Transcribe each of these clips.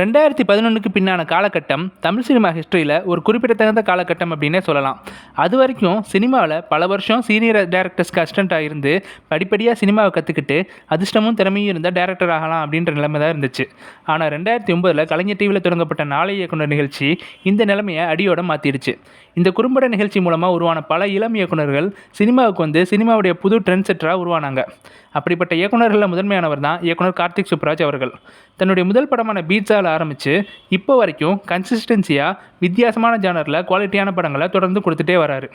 ரெண்டாயிரத்தி பதினொன்றுக்கு பின்னான காலகட்டம் தமிழ் சினிமா ஹிஸ்ட்ரியில் ஒரு குறிப்பிடத்தகுந்த காலகட்டம் அப்படின்னே சொல்லலாம். அது வரைக்கும் சினிமாவில் பல வருஷம் சீனியர் டேரக்டர்ஸ்க்கு அசிஸ்டண்ட்டாக இருந்து படிப்படியாக சினிமாவை கற்றுக்கிட்டு அதிர்ஷ்டமும் திறமையும் இருந்தால் டேரக்டர் ஆகலாம் அப்படின்ற நிலைமை தான் இருந்துச்சு. ஆனால் ரெண்டாயிரத்தி ஒம்பதில் கலைஞர் டிவியில் தொடங்கப்பட்ட நாளை இயக்குனர் நிகழ்ச்சி இந்த நிலைமையை அடியோட மாற்றிடுச்சு இந்த குறும்பட நிகழ்ச்சி மூலமாக உருவான பல இளம் இயக்குனர்கள் சினிமாவுக்கு வந்து சினிமாவுடைய புது ட்ரெண்ட் செட்டராக உருவானாங்க. அப்படிப்பட்ட இயக்குனர்களில் முதன்மையானவர் தான் இயக்குனர் கார்த்திக் சுப்ராஜ் அவர்கள். தன்னுடைய முதல் படமான பீட்சாவில் ஆரம்பித்து இப்போ வரைக்கும் கன்சிஸ்டன்சியாக வித்தியாசமான ஜானரில் குவாலிட்டியான படங்களை தொடர்ந்து கொடுத்துட்டே வராரு.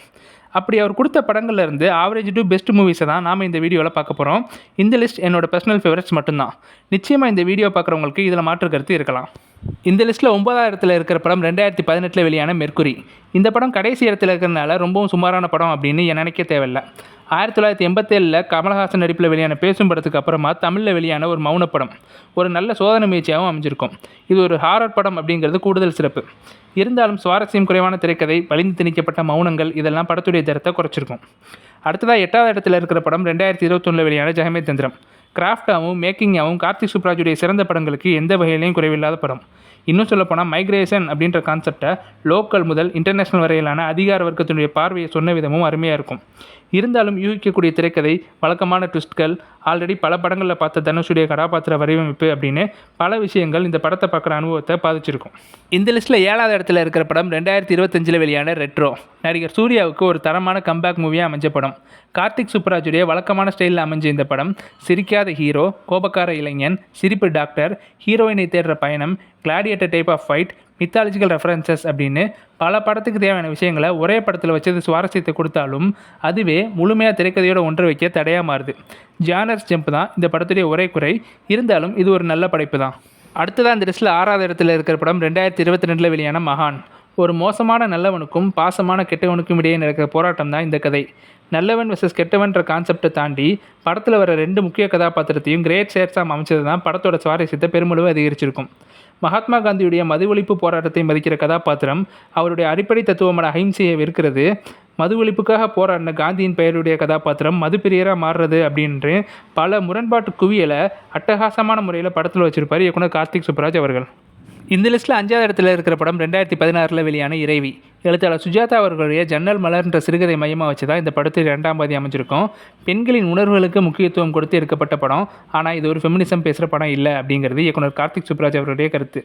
அப்படி அவர் கொடுத்த படங்கள்ல இருந்து ஆவரேஜ் டு பெஸ்ட் மூவிஸை தான் நாம் இந்த வீடியோவில் பார்க்க போகிறோம் இந்த லிஸ்ட் என்னோட பர்சனல் ஃபேவரட்ஸ் மட்டும்தான். நிச்சயமாக இந்த வீடியோ பார்க்குறவங்களுக்கு இதில் மாற்று கருத்து இருக்கலாம். இந்த லிஸ்ட்டில் ஒன்பதாயிரத்தில் இருக்கிற படம் ரெண்டாயிரத்தி பதினெட்டில் வெளியான மெர்க்குரி இந்த படம் கடைசி இடத்துல இருக்கிறனால ரொம்பவும் சுமாரான படம் அப்படின்னு என் நினைக்க தேவையில்லை. ஆயிரத்தி தொள்ளாயிரத்தி எண்பத்தேழில் கமலஹாசன் நடிப்பில் வெளியான பேசும் படத்துக்கு அப்புறமா தமிழில் வெளியான ஒரு மௌன படம் ஒரு நல்ல சோதனை முயற்சியாகவும் அமைஞ்சிருக்கும். இது ஒரு ஹாரர் படம் அப்படிங்கிறது கூடுதல் சிறப்பு. இருந்தாலும் சுவாரஸ்யம் குறைவான திரைக்கதை வலிந்து திணிக்கப்பட்ட மௌனங்கள் இதெல்லாம் படத்துடைய தரத்தை குறைச்சிருக்கும். அடுத்ததாக எட்டாவது இடத்துல இருக்கிற படம் ரெண்டாயிரத்தி இருபத்தொன்னில் வெளியான ஜெகமே தந்திரம் கிராஃப்டாகவும் மேக்கிங்காகவும் கார்த்திக் சுப்ராஜுடைய சிறந்த படங்களுக்கு எந்த வகையிலையும் குறைவில்லாத படம். இன்னும் சொல்லப்போனால் மைக்ரேஷன் அப்படின்ற கான்செப்டை லோக்கல் முதல் இன்டர்நேஷ்னல் வரையிலான அதிகார வர்க்கத்தினுடைய பார்வையை சொன்ன விதமும் அருமையாக இருக்கும். இருந்தாலும் யூகிக்கக்கூடிய திரைக்கதை வழக்கமான ட்விஸ்ட்கள் ஆல்ரெடி பல படங்களில் பார்த்த தனுஷுடைய கதாபாத்திர வடிவமைப்பு அப்படின்னு பல விஷயங்கள் இந்த படத்தை பார்க்குற அனுபவத்தை பாதிச்சிருக்கும். இந்த லிஸ்ட்டில் ஏழாவது இடத்துல இருக்கிற படம் ரெண்டாயிரத்தி இருபத்தஞ்சில் வெளியான ரெட்ரோ. நடிகர் சூர்யாவுக்கு ஒரு தரமான கம்பேக் மூவியாக அமைஞ்ச படம். கார்த்திக் சுப்ராஜுடைய வழக்கமான ஸ்டைலில் அமைஞ்ச இந்த படம் சிரிக்காத ஹீரோ கோபக்கார இளைஞன் சிரிப்பு டாக்டர் ஹீரோயினை தேடுற பயணம் gladiator type of fight mythological references அப்படின்னு பல படத்துக்கு தேவையான விஷயங்களை ஒரே படத்தில் வச்சது சுவாரஸ்யத்தை கொடுத்தாலும் அதுவே முழுமையாக திரைக்கதையோட ஒன்று வைக்க தடையாக மாறுது. ஜானர்ஸ் ஜம்ப் தான் இந்த படத்துடைய ஒரே குறை. இருந்தாலும் இது ஒரு நல்ல படைப்பு தான். அடுத்ததாக இந்த லிஸ்ட்டில் ஆறாவது இடத்துல இருக்கிற படம் ரெண்டாயிரத்தி இருபத்தி ரெண்டில் வெளியான மகான். ஒரு மோசமான நல்லவனுக்கும் பாசமான கெட்டவனுக்கும் இடையே நடக்கிற போராட்டம் தான் இந்த கதை. நல்லவன் வெர்சஸ் கெட்டவன்ற கான்செப்டை தாண்டி படத்தில் வர ரெண்டு முக்கிய கதாபாத்திரத்தையும் கிரேட் ஷேர்ஸாக அமைச்சது தான் படத்தோட சுவாரஸ்யத்தை பெருமளவு அதிகரிச்சிருக்கும். மகாத்மா காந்தியுடைய மது ஒழிப்பு போராட்டத்தை மதிக்கிற கதாபாத்திரம் அவருடைய அடிப்படை தத்துவமான அஹிம்சையை வெறுக்கிறது. மது ஒழிப்புக்காக போராடின காந்தியின் பெயருடைய கதாபாத்திரம் மதுப்பிரியராக மாறுறது அப்படின்று பல முரண்பாட்டு குவியலை அட்டகாசமான முறையில் படத்தில் வச்சிருப்பார் இயக்குனர் கார்த்திக் சுப்ராஜ் அவர்கள். இந்த லிஸ்ட்டில் அஞ்சாவது இடத்துல இருக்கிற படம் ரெண்டாயிரத்தி பதினாறில் வெளியான இறைவி. எழுத்தாளர் சுஜாதா அவர்களுடைய ஜன்னல் மலர்ன்ற சிறுகதை மையமாக வச்சு தான் இந்த படத்தில் ரெண்டாம் பாதி அமைஞ்சிருக்கும். பெண்களின் உணர்வுகளுக்கு முக்கியத்துவம் கொடுத்து எடுக்கப்பட்ட படம். ஆனால் இது ஒரு ஃபெமினிசம் பேசுகிற படம் இல்லை அப்படிங்கிறது இயக்குனர் கார்த்திக் சுப்ராஜ் அவருடைய கருத்து.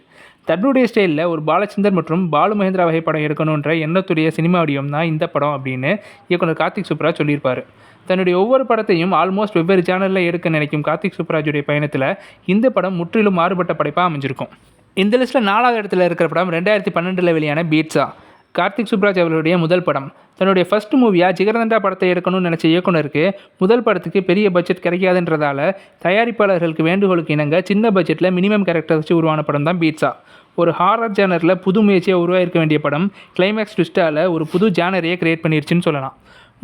தன்னுடைய ஸ்டைலில் ஒரு பாலச்சந்தர் மற்றும் பாலு மகேந்திரா வகை படம் எடுக்கணுன்ற எண்ணத்துடைய சினிமா வடிவம் தான் இந்த படம் அப்படின்னு இயக்குனர் கார்த்திக் சுப்ராஜ் சொல்லியிருப்பார். தன்னுடைய ஒவ்வொரு படத்தையும் ஆல்மோஸ்ட் வெவ்வேறு சேனலில் எடுக்க நினைக்கும் கார்த்திக் சுப்ராஜுடைய பயணத்தில் இந்த படம் முற்றிலும் மாறுபட்ட படைப்பாக அமைஞ்சிருக்கும். இந்த லிஸ்ட்டில் நாலாவது இடத்துல இருக்கிற படம் ரெண்டாயிரத்தி பன்னெண்டில் வெளியான பீட்ஸா கார்த்திக் சுப்ராஜ் அவர்களுடைய முதல் படம். தன்னுடைய ஃபர்ஸ்ட் மூவியாக ஜிகர்தண்டா படத்தை எடுக்கணும்னு நினச்ச இயக்குனருக்கு முதல் படத்துக்கு பெரிய பட்ஜெட் கிடைக்காதுன்றதால தயாரிப்பாளர்களுக்கு வேண்டுகோளுக்கு இணங்க சின்ன பட்ஜெட்டில் மினிமம் கேரக்டர் வச்சு உருவான படம் தான் பீட்ஸா ஒரு ஹாரர் ஜேனரில் புது முயற்சியாக உருவாயிருக்க வேண்டிய படம். கிளைமேக்ஸ் ட்விஸ்ட்டால் ஒரு புது ஜானரையே கிரியேட் பண்ணிருச்சுன்னு சொல்லலாம்.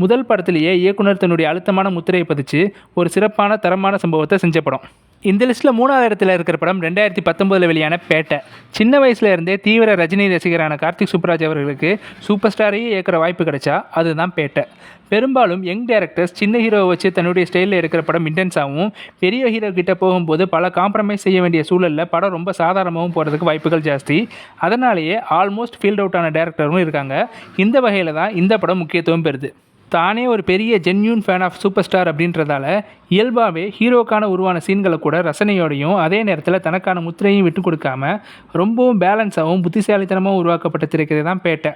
முதல் படத்திலேயே இயக்குனர் தன்னுடைய அழுத்தமான முத்திரையை பதிச்சு ஒரு சிறப்பான தரமான சம்பவத்தை செஞ்ச படம். இந்த லிஸ்ட்டில் மூணாவது இடத்துல இருக்கிற படம் ரெண்டாயிரத்தி பத்தொம்போதில் வெளியான பேட்டை. சின்ன வயசுல இருந்தே தீவிர ரஜினி ரசிகரான கார்த்திக் சுப்ராஜ் அவர்களுக்கு சூப்பர் ஸ்டாரையே ஏற்கிற வாய்ப்பு கிடைச்சா அதுதான் பேட்டை. பெரும்பாலும் யங் டேரக்டர்ஸ் சின்ன ஹீரோவை வச்சு தன்னுடைய ஸ்டைலில் எடுக்கிற படம் இன்டென்ஸாகவும் பெரிய ஹீரோ கிட்ட போகும்போது பல காம்ப்ரமைஸ் செய்ய வேண்டிய சூழலில் படம் ரொம்ப சாதாரணமாகவும் போகிறதுக்கு வாய்ப்புகள் ஜாஸ்தி. அதனாலேயே ஆல்மோஸ்ட் ஃபீல்ட் அவுட்டான டேரக்டரும் இருக்காங்க. இந்த வகையில் தான் இந்த படம் முக்கியத்துவம் பெறுது. தானே ஒரு பெரிய genuine fan of super star அப்படின்றதால இயல்பாகவே ஹீரோக்கான உருவான சீன்களை கூட ரசனையோடையும் அதே நேரத்தில் தனக்கான முத்திரையும் விட்டு கொடுக்காம ரொம்பவும் பேலன்ஸாகவும் புத்திசாலித்தனமாகவும் உருவாக்கப்பட்ட திரைக்கதை தான் பேட்டை.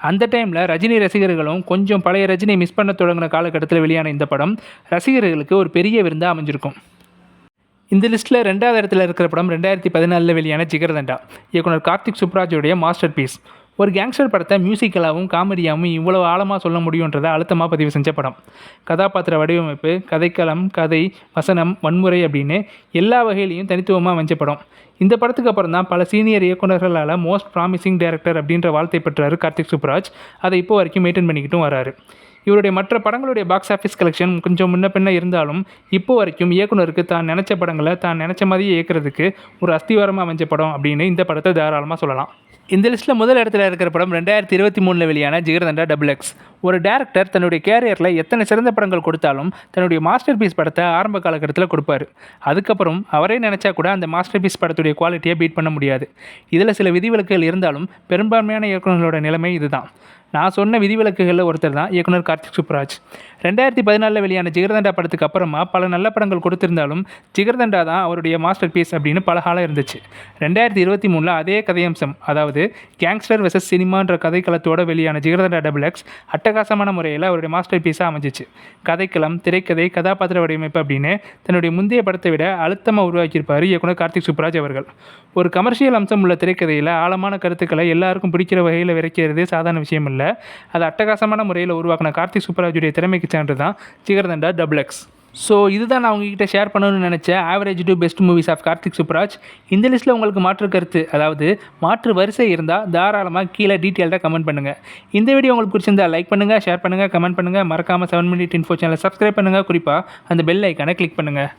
அந்த டைமில் ரஜினி ரசிகர்களும் கொஞ்சம் பழைய ரஜினி மிஸ் பண்ண தொடங்கின காலகட்டத்தில் வெளியான இந்த படம் ரசிகர்களுக்கு ஒரு பெரிய விருந்தாக அமைஞ்சிருக்கும். இந்த லிஸ்ட்டில் ரெண்டாவது இடத்துல இருக்கிற படம் ரெண்டாயிரத்தி பதினாலில் வெளியான ஜிகர்தண்டா. இயக்குனர் கார்த்திக் சுப்ராஜோடைய மாஸ்டர் பீஸ் ஒரு கேங்ஸ்டர் படத்தை மியூசிக்கலாகவும் காமெடியாகவும் இவ்வளோ ஆழமாக சொல்ல முடியுன்றதை அழுத்தமாக பதிவு செஞ்ச படம். கதாபாத்திர வடிவமைப்பு கதைக்களம் கதை வசனம் வன்முறை அப்படின்னு எல்லா வகையிலையும் தனித்துவமாக அமைஞ்ச படம். இந்த படத்துக்கு அப்புறம் தான் பல சீனியர் இயக்குநர்களால் மோஸ்ட் ப்ராமிசிங் டேரக்டர் அப்படின்ற வாழ்த்தை பெற்றார் கார்த்திக் சுப்ராஜ். அதை இப்போ வரைக்கும் மெயின்டைன் பண்ணிக்கிட்டும் வராரு. இவருடைய மற்ற படங்களுடைய பாக்ஸ் ஆஃபீஸ் கலெக்ஷன் கொஞ்சம் முன்ன பின்ன இருந்தாலும் இப்போ வரைக்கும் இயக்குனருக்கு தான் நினச்ச படங்களை தான் நினச்ச மாதிரியே இயக்குறதுக்கு ஒரு அஸ்திவாரமாக அமைஞ்ச படம் அப்படின்னு இந்த படத்தை தாராளமாக சொல்லலாம். இந்த லிஸ்ட்டில் முதல் இடத்துல இருக்கிற படம் ரெண்டாயிரத்தி இருபத்தி மூணில் வெளியான ஜிகர்தண்டா டபுள் எக்ஸ் ஒரு டேரக்டர் தன்னுடைய கேரியரில் எத்தனை சிறந்த படங்கள் கொடுத்தாலும் தன்னுடைய மாஸ்டர் பீஸ் படத்தை ஆரம்ப காலகட்டத்தில் கொடுப்பாரு. அதுக்கப்புறம் அவரே நினச்சா கூட அந்த மாஸ்டர் பீஸ் படத்துடைய குவாலிட்டியை பீட் பண்ண முடியாது. இதில் சில விதிவிலக்குகள் இருந்தாலும் பெரும்பான்மையான இயக்குநர்களோட நிலைமை இதுதான். நான் சொன்ன விதிவிலக்குகளில் ஒருத்தர் தான் இயக்குனர் கார்த்திக் சுப்ராஜ். ரெண்டாயிரத்தி பதினாலில் வெளியான ஜிகர்தண்டா படத்துக்கு அப்புறமா பல நல்ல படங்கள் கொடுத்திருந்தாலும் ஜிகர்தண்டா தான் அவருடைய மாஸ்டர் பீஸ் அப்படின்னு பல காலம் இருந்துச்சு. ரெண்டாயிரத்தி இருபத்தி மூணில் அதே கதையம்சம் அதாவது கேங்ஸ்டர் வெசஸ் சினிமான்ற கதைக்களத்தோட வெளியான ஜிகர்தண்டா டபுள் எக்ஸ் அட்டகாசமான முறையில் அவருடைய மாஸ்டர் பீஸாக அமைஞ்சிச்சு. கதைக்களம் திரைக்கதை கதாபாத்திர வடிவமைப்பு அப்படின்னு தன்னுடைய முந்தைய படத்தை விட அழுத்தமாக உருவாக்கியிருப்பார் இயக்குனர் கார்த்திக் சுப்ராஜ் அவர்கள். ஒரு கமர்ஷியல் அம்சம் உள்ள திரைக்கதையில் ஆழமான கருத்துக்களை எல்லாருக்கும் பிடிக்கிற வகையில் விரைக்கிறது சாதாரண விஷயம் இல்லை. அது அட்டகாசமான முறையில் உருவாக்கின கார்த்திக் சுப்ராஜுடைய திறமைக்கு சான்று தான் ஜிகர்தண்டா டபுள் எக்ஸ் ஸோ இதுதான் நான் உங்ககிட்ட ஷேர் பண்ணணும்னு நினச்ச average to best movies of Karthik Subbaraj இந்த லிஸ்ட்டில் உங்களுக்கு மாற்று கருத்து அதாவது மாற்று வரிசை இருந்தால் தாராளமாக கீழே டீட்டெயில்டாக கமெண்ட் பண்ணுங்கள் இந்த வீடியோ உங்களுக்கு பிடிச்சிருந்தா லைக் பண்ணுங்கள் ஷேர் பண்ணுங்கள் கமெண்ட் பண்ணுங்கள் மறக்காமல் செவன் மினிட் இன்ஃபோ சேனலை சப்ஸ்கிரைப் பண்ணுங்கள் குறிப்பாக அந்த பெல் ஐக்கானை கிளிக் பண்ணுங்கள்